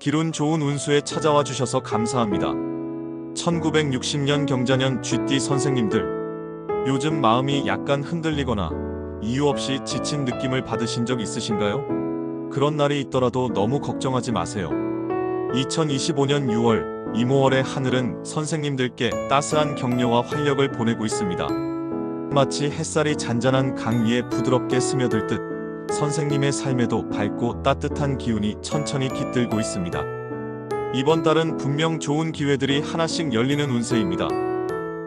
기운 좋은 운수에 찾아와 주셔서 감사합니다. 1960년 경자년 쥐띠 선생님들. 요즘 마음이 약간 흔들리거나 이유 없이 지친 느낌을 받으신 적 있으신가요? 그런 날이 있더라도 너무 걱정하지 마세요. 2025년 6월, 이모월의 하늘은 선생님들께 따스한 격려와 활력을 보내고 있습니다. 마치 햇살이 잔잔한 강 위에 부드럽게 스며들 듯 선생님의 삶에도 밝고 따뜻한 기운이 천천히 깃들고 있습니다. 이번 달은 분명 좋은 기회들이 하나씩 열리는 운세입니다.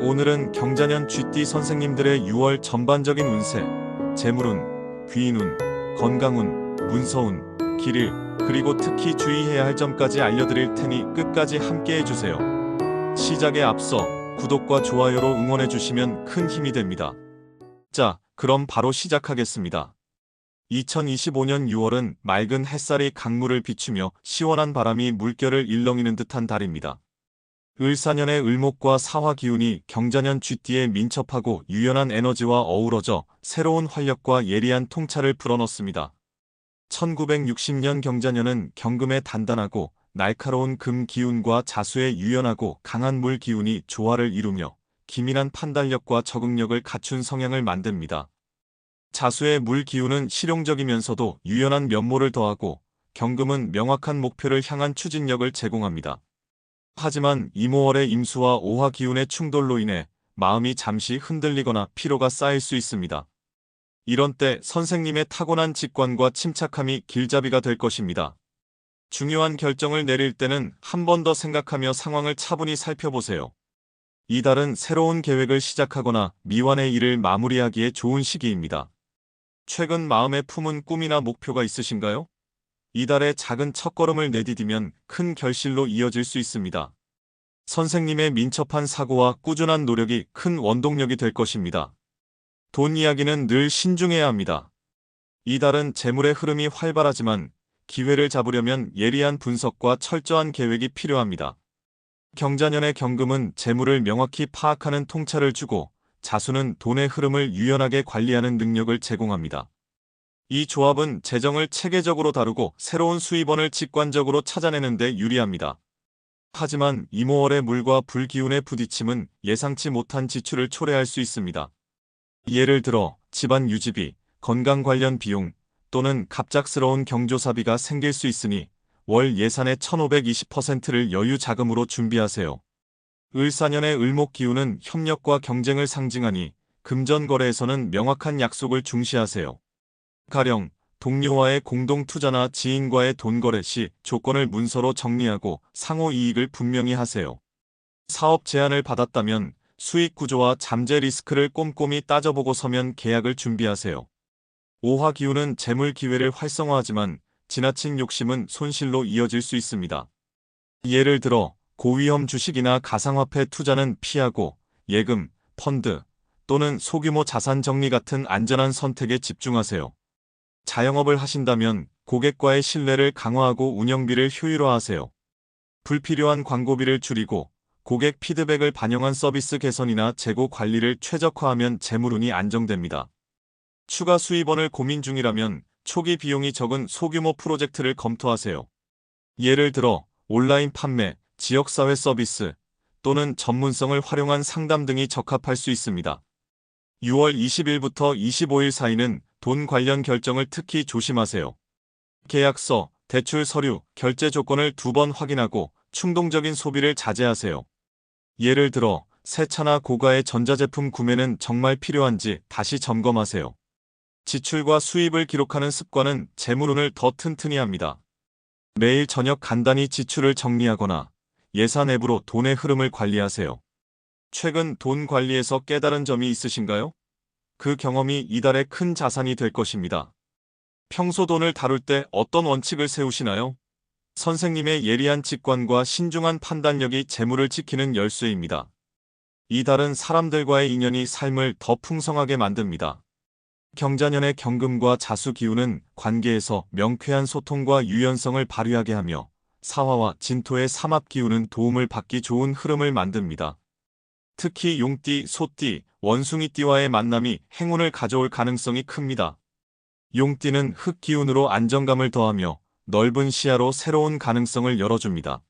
오늘은 경자년 쥐띠 선생님들의 6월 전반적인 운세, 재물운, 귀인운, 건강운, 문서운, 길일, 그리고 특히 주의해야 할 점까지 알려드릴 테니 끝까지 함께 해주세요. 시작에 앞서 구독과 좋아요로 응원해 주시면 큰 힘이 됩니다. 자, 그럼 바로 시작하겠습니다. 2025년 6월은 맑은 햇살이 강물을 비추며 시원한 바람이 물결을 일렁이는 듯한 달입니다. 을사년의 을목과 사화 기운이 경자년 쥐띠에 민첩하고 유연한 에너지와 어우러져 새로운 활력과 예리한 통찰을 불어넣습니다. 1960년 경자년은 경금의 단단하고 날카로운 금 기운과 자수의 유연하고 강한 물 기운이 조화를 이루며 기민한 판단력과 적응력을 갖춘 성향을 만듭니다. 자수의 물 기운은 실용적이면서도 유연한 면모를 더하고 경금은 명확한 목표를 향한 추진력을 제공합니다. 하지만 이모월의 임수와 오화 기운의 충돌로 인해 마음이 잠시 흔들리거나 피로가 쌓일 수 있습니다. 이런 때 선생님의 타고난 직관과 침착함이 길잡이가 될 것입니다. 중요한 결정을 내릴 때는 한 번 더 생각하며 상황을 차분히 살펴보세요. 이달은 새로운 계획을 시작하거나 미완의 일을 마무리하기에 좋은 시기입니다. 최근 마음에 품은 꿈이나 목표가 있으신가요? 이달에 작은 첫걸음을 내디디면 큰 결실로 이어질 수 있습니다. 선생님의 민첩한 사고와 꾸준한 노력이 큰 원동력이 될 것입니다. 돈 이야기는 늘 신중해야 합니다. 이달은 재물의 흐름이 활발하지만 기회를 잡으려면 예리한 분석과 철저한 계획이 필요합니다. 경자년의 경금은 재물을 명확히 파악하는 통찰을 주고 자수는 돈의 흐름을 유연하게 관리하는 능력을 제공합니다. 이 조합은 재정을 체계적으로 다루고 새로운 수입원을 직관적으로 찾아내는 데 유리합니다. 하지만 이모월의 물과 불기운의 부딪힘은 예상치 못한 지출을 초래할 수 있습니다. 예를 들어 집안 유지비, 건강 관련 비용 또는 갑작스러운 경조사비가 생길 수 있으니 월 예산의 1520%를 여유 자금으로 준비하세요. 을사년의 을목 기운은 협력과 경쟁을 상징하니 금전 거래에서는 명확한 약속을 중시하세요. 가령 동료와의 공동 투자나 지인과의 돈 거래 시 조건을 문서로 정리하고 상호 이익을 분명히 하세요. 사업 제안을 받았다면 수익 구조와 잠재 리스크를 꼼꼼히 따져보고 서면 계약을 준비하세요. 오화 기운은 재물 기회를 활성화하지만 지나친 욕심은 손실로 이어질 수 있습니다. 예를 들어 고위험 주식이나 가상화폐 투자는 피하고 예금, 펀드 또는 소규모 자산 정리 같은 안전한 선택에 집중하세요. 자영업을 하신다면 고객과의 신뢰를 강화하고 운영비를 효율화하세요. 불필요한 광고비를 줄이고 고객 피드백을 반영한 서비스 개선이나 재고 관리를 최적화하면 재물운이 안정됩니다. 추가 수입원을 고민 중이라면 초기 비용이 적은 소규모 프로젝트를 검토하세요. 예를 들어 온라인 판매, 지역사회 서비스 또는 전문성을 활용한 상담 등이 적합할 수 있습니다. 6월 20일부터 25일 사이는 돈 관련 결정을 특히 조심하세요. 계약서, 대출 서류, 결제 조건을 두 번 확인하고 충동적인 소비를 자제하세요. 예를 들어 새 차나 고가의 전자제품 구매는 정말 필요한지 다시 점검하세요. 지출과 수입을 기록하는 습관은 재물운을 더 튼튼히 합니다. 매일 저녁 간단히 지출을 정리하거나 예산 앱으로 돈의 흐름을 관리하세요. 최근 돈 관리에서 깨달은 점이 있으신가요? 그 경험이 이달의 큰 자산이 될 것입니다. 평소 돈을 다룰 때 어떤 원칙을 세우시나요? 선생님의 예리한 직관과 신중한 판단력이 재물을 지키는 열쇠입니다. 이달은 사람들과의 인연이 삶을 더 풍성하게 만듭니다. 경자년의 경금과 자수 기운은 관계에서 명쾌한 소통과 유연성을 발휘하게 하며 사화와 진토의 삼합 기운은 도움을 받기 좋은 흐름을 만듭니다. 특히 용띠, 소띠, 원숭이띠와의 만남이 행운을 가져올 가능성이 큽니다. 용띠는 흙 기운으로 안정감을 더하며 넓은 시야로 새로운 가능성을 열어줍니다.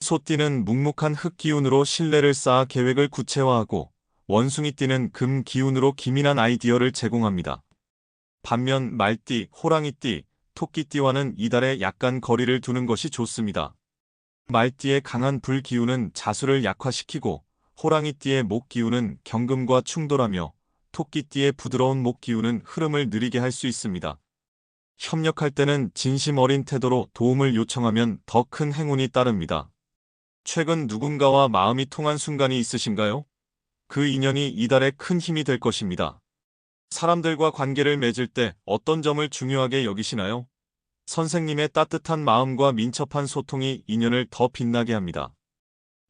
소띠는 묵묵한 흙 기운으로 신뢰를 쌓아 계획을 구체화하고 원숭이띠는 금 기운으로 기민한 아이디어를 제공합니다. 반면 말띠, 호랑이띠, 토끼띠와는 이달에 약간 거리를 두는 것이 좋습니다. 말띠의 강한 불 기운은 자수를 약화시키고 호랑이띠의 목 기운은 경금과 충돌하며 토끼띠의 부드러운 목 기운은 흐름을 느리게 할 수 있습니다. 협력할 때는 진심 어린 태도로 도움을 요청하면 더 큰 행운이 따릅니다. 최근 누군가와 마음이 통한 순간이 있으신가요? 그 인연이 이달에 큰 힘이 될 것입니다. 사람들과 관계를 맺을 때 어떤 점을 중요하게 여기시나요? 선생님의 따뜻한 마음과 민첩한 소통이 인연을 더 빛나게 합니다.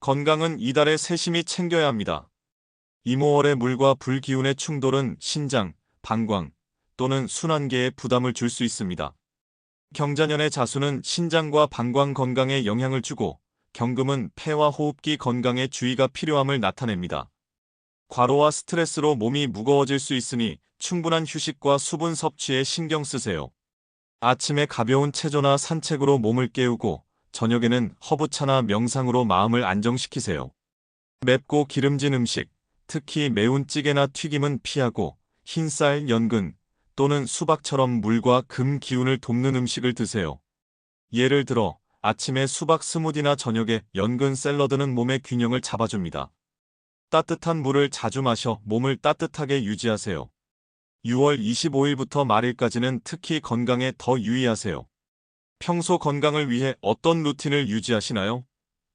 건강은 이달에 세심히 챙겨야 합니다. 이모월의 물과 불 기운의 충돌은 신장, 방광 또는 순환계에 부담을 줄 수 있습니다. 경자년의 자수는 신장과 방광 건강에 영향을 주고 경금은 폐와 호흡기 건강에 주의가 필요함을 나타냅니다. 과로와 스트레스로 몸이 무거워질 수 있으니 충분한 휴식과 수분 섭취에 신경 쓰세요. 아침에 가벼운 체조나 산책으로 몸을 깨우고 저녁에는 허브차나 명상으로 마음을 안정시키세요. 맵고 기름진 음식, 특히 매운 찌개나 튀김은 피하고 흰쌀, 연근 또는 수박처럼 물과 금 기운을 돕는 음식을 드세요. 예를 들어 아침에 수박 스무디나 저녁에 연근 샐러드는 몸의 균형을 잡아줍니다. 따뜻한 물을 자주 마셔 몸을 따뜻하게 유지하세요. 6월 25일부터 말일까지는 특히 건강에 더 유의하세요. 평소 건강을 위해 어떤 루틴을 유지하시나요?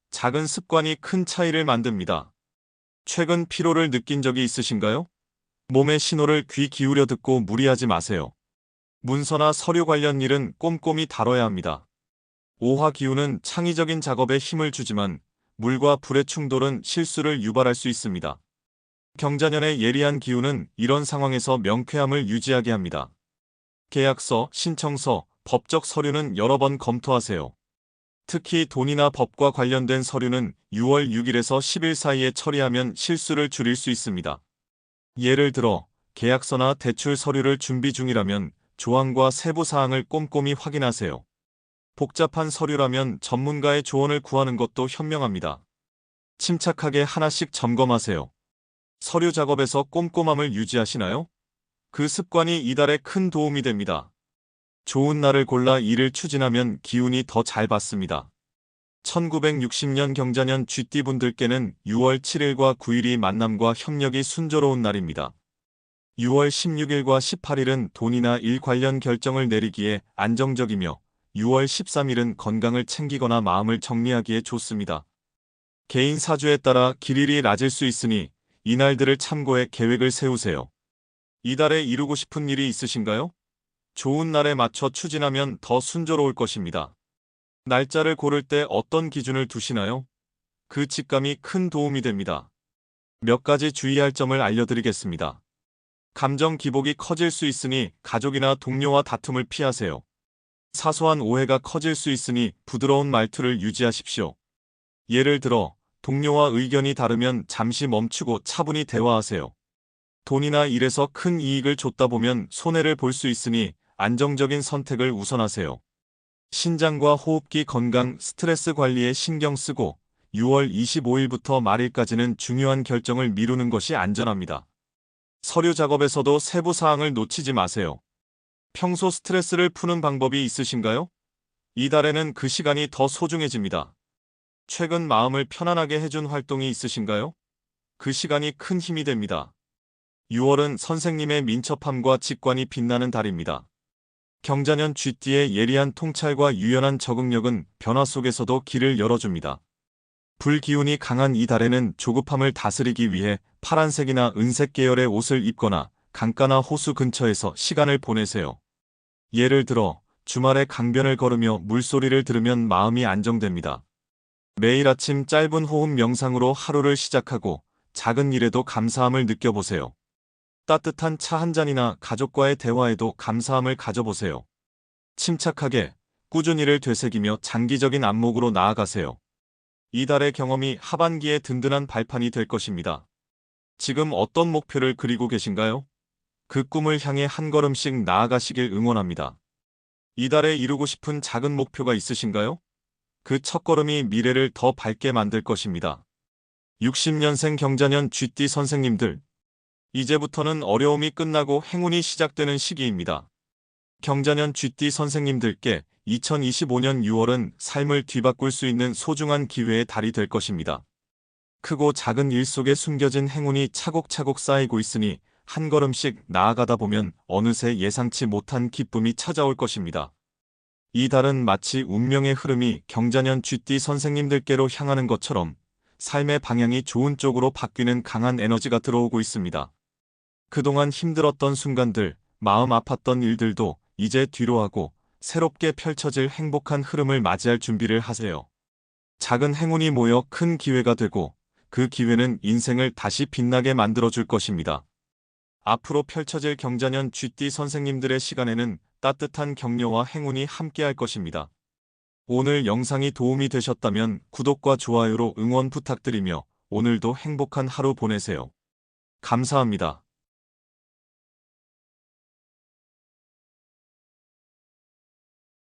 작은 습관이 큰 차이를 만듭니다. 최근 피로를 느낀 적이 있으신가요? 몸의 신호를 귀 기울여 듣고 무리하지 마세요. 문서나 서류 관련 일은 꼼꼼히 다뤄야 합니다. 오화 기운은 창의적인 작업에 힘을 주지만 물과 불의 충돌은 실수를 유발할 수 있습니다. 경자년의 예리한 기운은 이런 상황에서 명쾌함을 유지하게 합니다. 계약서, 신청서, 법적 서류는 여러 번 검토하세요. 특히 돈이나 법과 관련된 서류는 6월 6일에서 10일 사이에 처리하면 실수를 줄일 수 있습니다. 예를 들어 계약서나 대출 서류를 준비 중이라면 조항과 세부 사항을 꼼꼼히 확인하세요. 복잡한 서류라면 전문가의 조언을 구하는 것도 현명합니다. 침착하게 하나씩 점검하세요. 서류 작업에서 꼼꼼함을 유지하시나요? 그 습관이 이달에 큰 도움이 됩니다. 좋은 날을 골라 일을 추진하면 기운이 더 잘 받습니다. 1960년 경자년 쥐띠분들께는 6월 7일과 9일이 만남과 협력이 순조로운 날입니다. 6월 16일과 18일은 돈이나 일 관련 결정을 내리기에 안정적이며 6월 13일은 건강을 챙기거나 마음을 정리하기에 좋습니다. 개인 사주에 따라 길일이 낮을 수 있으니 이날들을 참고해 계획을 세우세요. 이달에 이루고 싶은 일이 있으신가요? 좋은 날에 맞춰 추진하면 더 순조로울 것입니다. 날짜를 고를 때 어떤 기준을 두시나요? 그 직감이 큰 도움이 됩니다. 몇 가지 주의할 점을 알려드리겠습니다. 감정 기복이 커질 수 있으니 가족이나 동료와 다툼을 피하세요. 사소한 오해가 커질 수 있으니 부드러운 말투를 유지하십시오. 예를 들어 동료와 의견이 다르면 잠시 멈추고 차분히 대화하세요. 돈이나 일에서 큰 이익을 줬다 보면 손해를 볼 수 있으니 안정적인 선택을 우선하세요. 신장과 호흡기 건강, 스트레스 관리에 신경 쓰고 6월 25일부터 말일까지는 중요한 결정을 미루는 것이 안전합니다. 서류 작업에서도 세부 사항을 놓치지 마세요. 평소 스트레스를 푸는 방법이 있으신가요? 이달에는 그 시간이 더 소중해집니다. 최근 마음을 편안하게 해준 활동이 있으신가요? 그 시간이 큰 힘이 됩니다. 6월은 선생님의 민첩함과 직관이 빛나는 달입니다. 경자년 쥐띠의 예리한 통찰과 유연한 적응력은 변화 속에서도 길을 열어줍니다. 불기운이 강한 이 달에는 조급함을 다스리기 위해 파란색이나 은색 계열의 옷을 입거나 강가나 호수 근처에서 시간을 보내세요. 예를 들어 주말에 강변을 걸으며 물소리를 들으면 마음이 안정됩니다. 매일 아침 짧은 호흡 명상으로 하루를 시작하고 작은 일에도 감사함을 느껴보세요. 따뜻한 차 한 잔이나 가족과의 대화에도 감사함을 가져보세요. 침착하게 꾸준히를 되새기며 장기적인 안목으로 나아가세요. 이달의 경험이 하반기에 든든한 발판이 될 것입니다. 지금 어떤 목표를 그리고 계신가요? 그 꿈을 향해 한 걸음씩 나아가시길 응원합니다. 이달에 이루고 싶은 작은 목표가 있으신가요? 그 첫걸음이 미래를 더 밝게 만들 것입니다. 60년생 경자년 쥐띠 선생님들. 이제부터는 어려움이 끝나고 행운이 시작되는 시기입니다. 경자년 쥐띠 선생님들께 2025년 6월은 삶을 뒤바꿀 수 있는 소중한 기회의 달이 될 것입니다. 크고 작은 일 속에 숨겨진 행운이 차곡차곡 쌓이고 있으니 한 걸음씩 나아가다 보면 어느새 예상치 못한 기쁨이 찾아올 것입니다. 이 달은 마치 운명의 흐름이 경자년 쥐띠 선생님들께로 향하는 것처럼 삶의 방향이 좋은 쪽으로 바뀌는 강한 에너지가 들어오고 있습니다. 그동안 힘들었던 순간들, 마음 아팠던 일들도 이제 뒤로 하고 새롭게 펼쳐질 행복한 흐름을 맞이할 준비를 하세요. 작은 행운이 모여 큰 기회가 되고 그 기회는 인생을 다시 빛나게 만들어줄 것입니다. 앞으로 펼쳐질 경자년 쥐띠 선생님들의 시간에는 따뜻한 격려와 행운이 함께할 것입니다. 오늘 영상이 도움이 되셨다면 구독과 좋아요로 응원 부탁드리며 오늘도 행복한 하루 보내세요. 감사합니다.